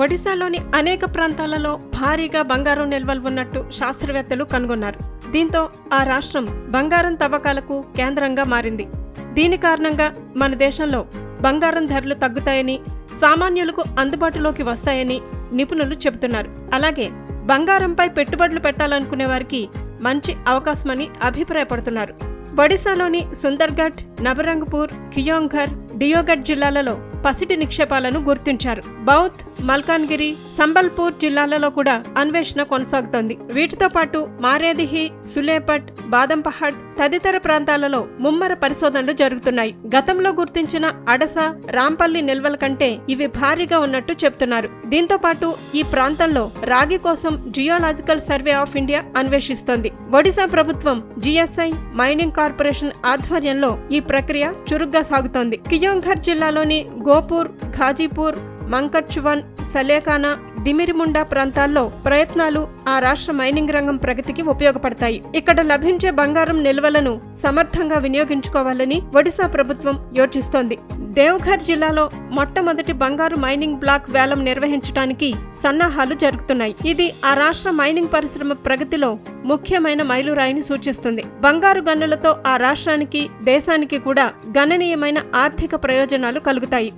ఒడిశాలోని అనేక ప్రాంతాలలో భారీగా బంగారం నిల్వలు ఉన్నట్టు శాస్త్రవేత్తలు కనుగొన్నారు. దీంతో ఆ రాష్ట్రం బంగారం తవ్వకాలకు కేంద్రంగా మారింది. దీని కారణంగా మన దేశంలో బంగారం ధరలు తగ్గుతాయని సామాన్యులకు అందుబాటులోకి వస్తాయని నిపుణులు చెబుతున్నారు. అలాగే బంగారంపై పెట్టుబడులు పెట్టాలనుకునే వారికి మంచి అవకాశమని అభిప్రాయపడుతున్నారు. ఒడిశాలోని సుందర్గఢ్ నవరంగపూర్ కియోంఘర్ డియోగఢ్ జిల్లాలలో పసిటి నిక్షేపాలను గుర్తించారు. బౌత్ మల్కాన్గిరి సంబల్పూర్ జిల్లాలలో కూడా అన్వేషణ కొనసాగుతోంది. వీటితో పాటు మారేదిహి సులేపట్ బాదంపహడ్ తదితర ప్రాంతాలలో ముమ్మర పరిశోధనలు జరుగుతున్నాయి. గతంలో గుర్తించిన అడస రాంపల్లి నిల్వల కంటే ఇవి భారీగా ఉన్నట్టు చెప్తున్నారు. దీంతో పాటు ఈ ప్రాంతంలో రాగి కోసం జియోలాజికల్ సర్వే ఆఫ్ ఇండియా అన్వేషిస్తోంది. ఒడిశా ప్రభుత్వం జిఎస్ఐ మైనింగ్ కార్పొరేషన్ ఆధ్వర్యంలో ఈ ప్రక్రియ చురుగ్గా సాగుతోంది. కియోంఘర్ జిల్లాలోని గోపూర్ ఘాజీపూర్ మంకట్చువన్ సలేఖానా దిమిరిముండా ప్రాంతాల్లో ప్రయత్నాలు ఆ రాష్ట్ర మైనింగ్ రంగం ప్రగతికి ఉపయోగపడతాయి. ఇక్కడ లభించే బంగారం నిల్వలను సమర్థంగా వినియోగించుకోవాలని ఒడిశా ప్రభుత్వం యోచిస్తోంది. దేవఘర్ జిల్లాలో మొట్టమొదటి బంగారు మైనింగ్ బ్లాక్ వేలం నిర్వహించడానికి సన్నాహాలు జరుగుతున్నాయి. ఇది ఆ రాష్ట్ర మైనింగ్ పరిశ్రమ ప్రగతిలో ముఖ్యమైన మైలురాయిని సూచిస్తుంది. బంగారు గనులతో ఆ రాష్ట్రానికి దేశానికి కూడా గణనీయమైన ఆర్థిక ప్రయోజనాలు కలుగుతాయి.